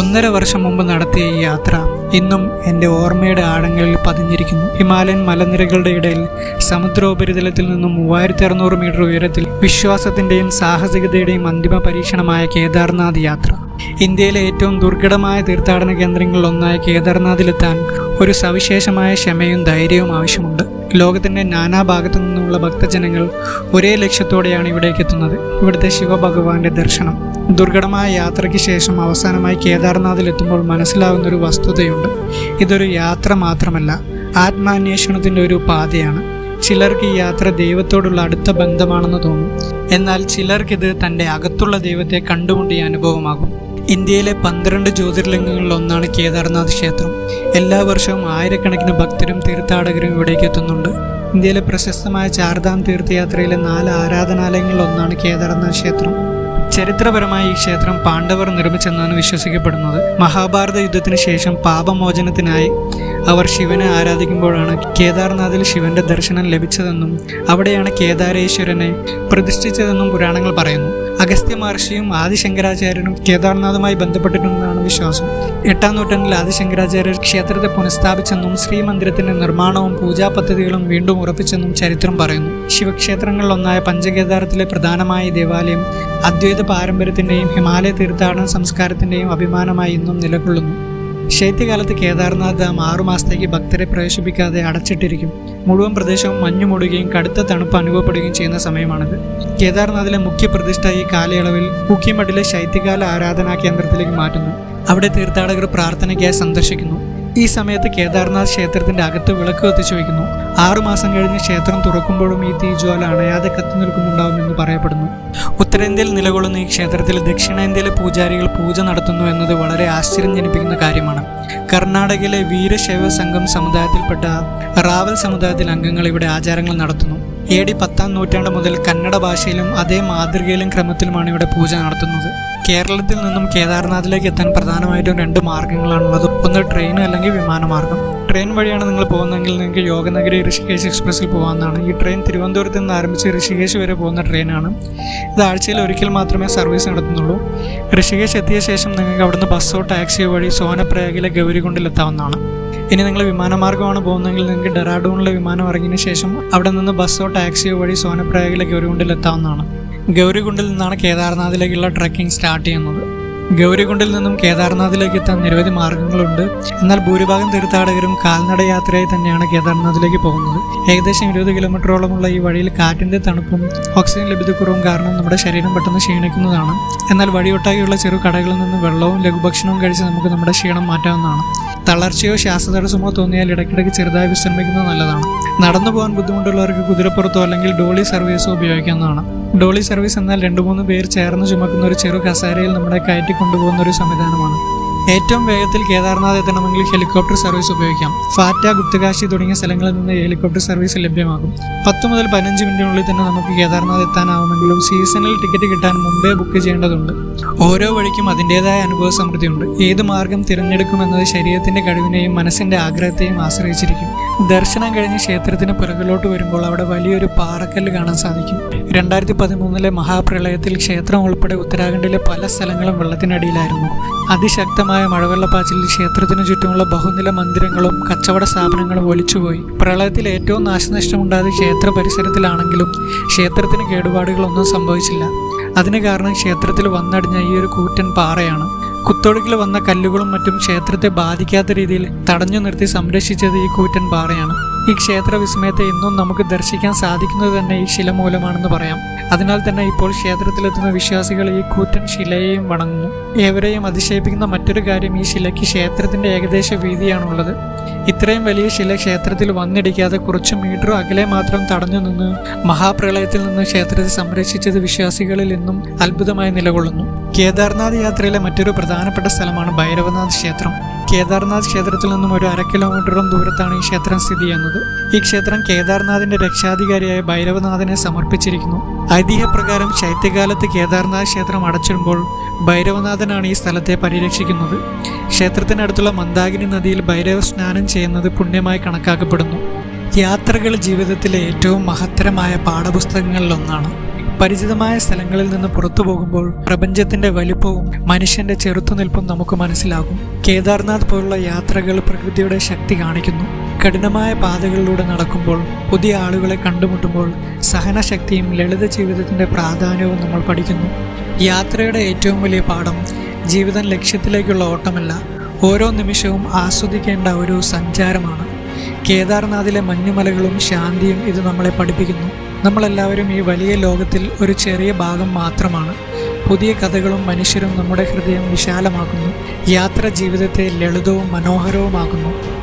ഒന്നര വർഷം മുമ്പ് നടത്തിയ ഈ യാത്ര ഇന്നും എന്റെ ഓർമ്മയുടെ ആഴങ്ങളിൽ പതിഞ്ഞിരിക്കുന്നു. ഹിമാലയൻ മലനിരകളുടെ ഇടയിൽ സമുദ്രോപരിതലത്തിൽ നിന്നും മൂവായിരത്തി അറുന്നൂറ് മീറ്റർ ഉയരത്തിൽ വിശ്വാസത്തിന്റെയും സാഹസികതയുടെയും അന്തിമ പരീക്ഷണമായ കേദാർനാഥ് യാത്ര. ഇന്ത്യയിലെ ഏറ്റവും ദുർഘടമായ തീർത്ഥാടന കേന്ദ്രങ്ങളിൽ ഒന്നായ കേദാർനാഥിലെത്താൻ ഒരു സവിശേഷമായ ക്ഷമയും ധൈര്യവും ആവശ്യമുണ്ട്. ലോകത്തിന്റെ നാനാഭാഗത്തു നിന്നുള്ള ഭക്തജനങ്ങൾ ഒരേ ലക്ഷ്യത്തോടെയാണ് ഇവിടേക്ക് എത്തുന്നത്. ഇവിടുത്തെ ശിവഭഗവാന്റെ ദർശനം. ദുർഘടമായ യാത്രയ്ക്ക് ശേഷം അവസാനമായി കേദാർനാഥിലെത്തുമ്പോൾ മനസ്സിലാവുന്ന ഒരു വസ്തുതയുണ്ട്. ഇതൊരു യാത്ര മാത്രമല്ല ആത്മാന്വേഷണത്തിന്റെ ഒരു പാതയാണ്. ചിലർക്ക് ഈ യാത്ര ദൈവത്തോടുള്ള അടുത്ത ബന്ധമാണെന്ന് തോന്നും. എന്നാൽ ചിലർക്കിത് തന്റെ അകത്തുള്ള ദൈവത്തെ കണ്ടുമുട്ടിയ അനുഭവമാകും. ഇന്ത്യയിലെ പന്ത്രണ്ട് ജ്യോതിർലിംഗങ്ങളിൽ ഒന്നാണ് കേദാർനാഥ് ക്ഷേത്രം. എല്ലാ വർഷവും ആയിരക്കണക്കിന് ഭക്തരും തീർത്ഥാടകരും ഇവിടേക്ക് എത്തുന്നുണ്ട്. ഇന്ത്യയിലെ പ്രശസ്തമായ ചാർധാം തീർത്ഥയാത്രയിലെ നാല് ആരാധനാലയങ്ങളിൽ ഒന്നാണ് കേദാർനാഥ് ക്ഷേത്രം. ചരിത്രപരമായി ഈ ക്ഷേത്രം പാണ്ഡവർ നിർമ്മിച്ചെന്നാണ് വിശ്വസിക്കപ്പെടുന്നത്. മഹാഭാരത യുദ്ധത്തിന് ശേഷം പാപമോചനത്തിനായി അവർ ശിവനെ ആരാധിക്കുമ്പോഴാണ് കേദാർനാഥിൽ ശിവന്റെ ദർശനം ലഭിച്ചതെന്നും അവിടെയാണ് കേദാരേശ്വരനെ പ്രതിഷ്ഠിച്ചതെന്നും പുരാണങ്ങൾ പറയുന്നു. അഗസ്ത്യ മഹർഷിയും ആദിശങ്കരാചാര്യനും കേദാർനാഥുമായി ബന്ധപ്പെട്ടിട്ടുണ്ടെന്നാണ് വിശ്വാസം. എട്ടാം നൂറ്റാണ്ടിൽ ആദിശങ്കരാചാര്യർ ക്ഷേത്രത്തെ പുനഃസ്ഥാപിച്ചെന്നും ശ്രീമന്ദിരത്തിന്റെ നിർമ്മാണവും പൂജാ പദ്ധതികളും വീണ്ടും ഉറപ്പിച്ചെന്നും ചരിത്രം പറയുന്നു. ശിവക്ഷേത്രങ്ങളിലൊന്നായ പഞ്ചകേദാരത്തിലെ പ്രധാനമായ ദേവാലയം അദ്വൈത പാരമ്പര്യത്തിന്റെയും ഹിമാലയ തീർത്ഥാടന സംസ്കാരത്തിന്റെയും അഭിമാനമായി ഇന്നും നിലകൊള്ളുന്നു. ശൈത്യകാലത്ത് കേദാർനാഥ് ഡാം ആറുമാസത്തേക്ക് ഭക്തരെ പ്രവേശിപ്പിക്കാതെ അടച്ചിട്ടിരിക്കും. മുഴുവൻ പ്രദേശവും മഞ്ഞു മൂടുകയും കടുത്ത തണുപ്പ് അനുഭവപ്പെടുകയും ചെയ്യുന്ന സമയമാണിത്. കേദാർനാഥിലെ മുഖ്യ പ്രതിഷ്ഠ ഈ കാലയളവിൽ കുക്കിമഠിലെ ശൈത്യകാല ആരാധനാ കേന്ദ്രത്തിലേക്ക് മാറ്റുന്നു. അവിടെ തീർത്ഥാടകർ പ്രാർത്ഥനയ്ക്കായി സന്ദർശിക്കുന്നു. ഈ സമയത്ത് കേദാർനാഥ് ക്ഷേത്രത്തിന്റെ അകത്ത് വിളക്ക് കത്തിച്ചു വയ്ക്കുന്നു ആറുമാസം കഴിഞ്ഞ് ക്ഷേത്രം തുറക്കുമ്പോഴും ഈ തീജ്വാല അണയാതെ കത്തി നിൽക്കുന്നുണ്ടാവുമെന്ന് പറയപ്പെടുന്നു. ഉത്തരേന്ത്യയിൽ നിലകൊള്ളുന്ന ഈ ക്ഷേത്രത്തിൽ ദക്ഷിണേന്ത്യയിലെ പൂജാരികൾ പൂജ നടത്തുന്നു എന്നത് വളരെ ആശ്ചര്യം ജനിപ്പിക്കുന്ന കാര്യമാണ്. കർണാടകയിലെ വീരശൈവ സംഘം സമുദായത്തിൽപ്പെട്ട റാവൽ സമുദായത്തിൽ അംഗങ്ങൾ ഇവിടെ ആചാരങ്ങൾ നടത്തുന്നു. എ ഡി പത്താം നൂറ്റാണ്ട് മുതൽ കന്നഡ ഭാഷയിലും അതേ മാതൃകയിലും ക്രമത്തിലുമാണ് ഇവിടെ പൂജ നടത്തുന്നത്. കേരളത്തിൽ നിന്നും കേദാർനാഥിലേക്ക് എത്താൻ പ്രധാനമായിട്ടും രണ്ട് മാർഗങ്ങളാണുള്ളത് ഒന്ന് ട്രെയിൻ അല്ലെങ്കിൽ വിമാനമാർഗം. ട്രെയിൻ വഴിയാണ് നിങ്ങൾ പോകുന്നതെങ്കിൽ നിങ്ങൾക്ക് യോഗനഗരി ഋഷികേശ് എക്സ്പ്രസ്സിൽ പോകാവുന്നതാണ്. ഈ ട്രെയിൻ തിരുവനന്തപുരത്ത് നിന്ന് ആരംഭിച്ച് ഋഷികേശ് വരെ പോകുന്ന ട്രെയിനാണ്. ഇത് ആഴ്ചയിൽ ഒരിക്കൽ മാത്രമേ സർവീസ് നടത്തുന്നുള്ളൂ. ഋഷികേശ് എത്തിയ ശേഷം നിങ്ങൾക്ക് അവിടുന്ന് ബസ്സോ ടാക്സിയോ വഴി സോനപ്രയാഗിലെ ഗൗരികുണ്ടിൽ എത്താവുന്നതാണ്. ഇനി നിങ്ങൾ വിമാനമാർഗമാണ് പോകുന്നതെങ്കിൽ നിങ്ങൾക്ക് ഡെറാഡൂണിലെ വിമാനം ഇറങ്ങിയതിന് ശേഷം അവിടെ നിന്ന് ബസ്സോ ടാക്സിയോ വഴി സോനപ്രയാഗിലെ ഗൗരികുണ്ടിൽ എത്താവുന്നതാണ്. ഗൗരികുണ്ടിൽ നിന്നാണ് കേദാർനാഥിലേക്കുള്ള ട്രക്കിംഗ് സ്റ്റാർട്ട് ചെയ്യുന്നത്. ഗൗരികുണ്ടിൽ നിന്നും കേദാർനാഥിലേക്ക് എത്താൻ നിരവധി മാർഗങ്ങളുണ്ട്. എന്നാൽ ഭൂരിഭാഗം തീർത്ഥാടകരും കാൽനട യാത്രയായി തന്നെയാണ് കേദാർനാഥിലേക്ക് പോകുന്നത്. ഏകദേശം ഇരുപത് കിലോമീറ്ററോളമുള്ള ഈ വഴിയിൽ കാറ്റിന്റെ തണുപ്പും ഓക്സിജൻ ലഭ്യതക്കുറവും കാരണം നമ്മുടെ ശരീരം പെട്ടെന്ന് ക്ഷീണിക്കുന്നതാണ്. എന്നാൽ വഴിയൊട്ടാകെയുള്ള ചെറു കടകളിൽ നിന്ന് വെള്ളവും ലഘുഭക്ഷണവും കഴിച്ച് നമുക്ക് നമ്മുടെ ക്ഷീണം മാറ്റാവുന്നതാണ്. തളർച്ചയോ ശ്വാസതടസ്സമോ തോന്നിയാൽ ഇടയ്ക്കിടയ്ക്ക് ചെറുതായി വിശ്രമിക്കുന്നത് നല്ലതാണ്. നടന്നു പോകാൻ ബുദ്ധിമുട്ടുള്ളവർക്ക് കുതിരപ്പുറത്തോ അല്ലെങ്കിൽ ഡോളി സർവീസോ ഉപയോഗിക്കാവുന്നതാണ്. ഡോളി സർവീസ് എന്നാൽ രണ്ടു മൂന്ന് പേർ ചേർന്ന് ചുമക്കുന്ന ഒരു ചെറു കസേരയിൽ നമ്മളെ കയറ്റി കൊണ്ടുപോകുന്ന ഒരു സംവിധാനമാണ്. ഏറ്റവും വേഗത്തിൽ കേദാർനാഥ് എത്തണമെങ്കിൽ ഹെലികോപ്റ്റർ സർവീസ് ഉപയോഗിക്കാം. ഫാറ്റ ഗുപ്തകാശി തുടങ്ങിയ സ്ഥലങ്ങളിൽ നിന്ന് ഹെലികോപ്റ്റർ സർവീസ് ലഭ്യമാകും. പത്ത് മുതൽ പതിനഞ്ച് മിനിറ്റിനുള്ളിൽ തന്നെ നമുക്ക് കേദാർനാഥ് എത്താനാവുമെങ്കിലും സീസണൽ ടിക്കറ്റ് കിട്ടാൻ മുമ്പേ ബുക്ക് ചെയ്യേണ്ടതുണ്ട്. ഓരോ വഴിക്കും അതിന്റെതായ അനുഭവ സമൃദ്ധിയുണ്ട്. ഏത് മാർഗം തിരഞ്ഞെടുക്കുമെന്നത് ശരീരത്തിന്റെ കഴിവിനെയും മനസ്സിന്റെ ആഗ്രഹത്തെയും ആശ്രയിച്ചിരിക്കും. ദർശനം കഴിഞ്ഞ് ക്ഷേത്രത്തിന് പിറകിലോട്ട് വരുമ്പോൾ അവിടെ വലിയൊരു പാറക്കല്ല് കാണാൻ സാധിക്കും. രണ്ടായിരത്തി പതിമൂന്നിലെ മഹാപ്രളയത്തിൽ ക്ഷേത്രം ഉൾപ്പെടെ ഉത്തരാഖണ്ഡിലെ പല സ്ഥലങ്ങളും വെള്ളത്തിനടിയിലായിരുന്നു. അതിശക്തമായ മഴവെള്ളപ്പാച്ചിലിൽ ക്ഷേത്രത്തിനു ചുറ്റുമുള്ള ബഹുനില മന്ദിരങ്ങളും കച്ചവട സ്ഥാപനങ്ങളും ഒലിച്ചുപോയി. പ്രളയത്തിൽ ഏറ്റവും നാശനഷ്ടമുണ്ടായത് ക്ഷേത്ര പരിസരത്തിലാണെങ്കിലും ക്ഷേത്രത്തിന് കേടുപാടുകളൊന്നും സംഭവിച്ചില്ല. അതിന് കാരണം ക്ഷേത്രത്തിൽ വന്നടിഞ്ഞ ഈ ഒരു കൂറ്റൻ പാറയാണ്. കുത്തൊഴുക്കിൽ വന്ന കല്ലുകളും മറ്റും ക്ഷേത്രത്തെ ബാധിക്കാത്ത രീതിയിൽ തടഞ്ഞു നിർത്തി സംരക്ഷിച്ചത് ഈ കൂറ്റൻ പാറയാണ്. ഈ ക്ഷേത്ര വിസ്മയത്തെ ഇന്നും നമുക്ക് ദർശിക്കാൻ സാധിക്കുന്നത് തന്നെ ഈ ശില മൂലമാണെന്ന് പറയാം. അതിനാൽ തന്നെ ഇപ്പോൾ ക്ഷേത്രത്തിലെത്തുന്ന വിശ്വാസികൾ ഈ കൂറ്റൻ ശിലയെയും വണങ്ങുന്നു. ഏവരെയും അതിശയിപ്പിക്കുന്ന മറ്റൊരു കാര്യം ഈ ശിലയ്ക്ക് ക്ഷേത്രത്തിന്റെ ഏകദേശ വീതിയാണുള്ളത്. ഇത്രയും വലിയ ശില ക്ഷേത്രത്തിൽ വന്നിടിക്കാതെ കുറച്ച് മീറ്റർ അകലെ മാത്രം തടഞ്ഞു നിന്ന് മഹാപ്രളയത്തിൽ നിന്ന് ക്ഷേത്രത്തെ സംരക്ഷിച്ചത് വിശ്വാസികളിൽ നിന്നും അത്ഭുതമായി നിലകൊള്ളുന്നു. കേദാർനാഥ് യാത്രയിലെ മറ്റൊരു പ്രധാനപ്പെട്ട സ്ഥലമാണ് ഭൈരവനാഥ് ക്ഷേത്രം. കേദാർനാഥ് ക്ഷേത്രത്തിൽ നിന്നും ഒരു അര കിലോമീറ്ററും ദൂരത്താണ് ഈ ക്ഷേത്രം സ്ഥിതി ചെയ്യുന്നത്. ഈ ക്ഷേത്രം കേദാർനാഥിന്റെ രക്ഷാധികാരിയായ ഭൈരവനാഥനെ സമർപ്പിച്ചിരിക്കുന്നു. ഐതിഹ്യപ്രകാരം ശൈത്യകാലത്ത് കേദാർനാഥ് ക്ഷേത്രം അടച്ചിടുമ്പോൾ ഭൈരവനാഥനാണ് ഈ സ്ഥലത്തെ പരിരക്ഷിക്കുന്നത്. ക്ഷേത്രത്തിനടുത്തുള്ള മന്ദാകിനി നദിയിൽ ഭൈരവ സ്നാനം ചെയ്യുന്നത് പുണ്യമായി കണക്കാക്കപ്പെടുന്നു. യാത്രകൾ ജീവിതത്തിലെ ഏറ്റവും മഹത്തരമായ പാഠപുസ്തകങ്ങളിലൊന്നാണ് പരിചിതമായ സ്ഥലങ്ങളിൽ നിന്ന് പുറത്തു പോകുമ്പോൾ പ്രപഞ്ചത്തിന്റെ വലിപ്പവും മനുഷ്യന്റെ ചെറുത്തുനിൽപ്പും നമുക്ക് മനസ്സിലാകും. കേദാർനാഥ് പോലുള്ള യാത്രകൾ പ്രകൃതിയുടെ ശക്തി കാണിക്കുന്നു. കഠിനമായ പാതകളിലൂടെ നടക്കുമ്പോൾ പുതിയ ആളുകളെ കണ്ടുമുട്ടുമ്പോൾ സഹനശക്തിയും ലളിത ജീവിതത്തിന്റെ പ്രാധാന്യവും നമ്മൾ പഠിക്കുന്നു. യാത്രയുടെ ഏറ്റവും വലിയ പാഠം ജീവിതം ലക്ഷ്യത്തിലേക്കുള്ള ഓട്ടമല്ല. ഓരോ നിമിഷവും ആസ്വദിക്കേണ്ട ഒരു സഞ്ചാരമാണ്. കേദാർനാഥിലെ മഞ്ഞുമലകളും ശാന്തിയും ഇത് നമ്മളെ പഠിപ്പിക്കുന്നു. നമ്മളെല്ലാവരും ഈ വലിയ ലോകത്തിൽ ഒരു ചെറിയ ഭാഗം മാത്രമാണ്. പുതിയ കഥകളും മനുഷ്യരും നമ്മുടെ ഹൃദയം വിശാലമാക്കുന്നു. യാത്ര ജീവിതത്തെ ലളിതവും മനോഹരവുമാക്കുന്നു.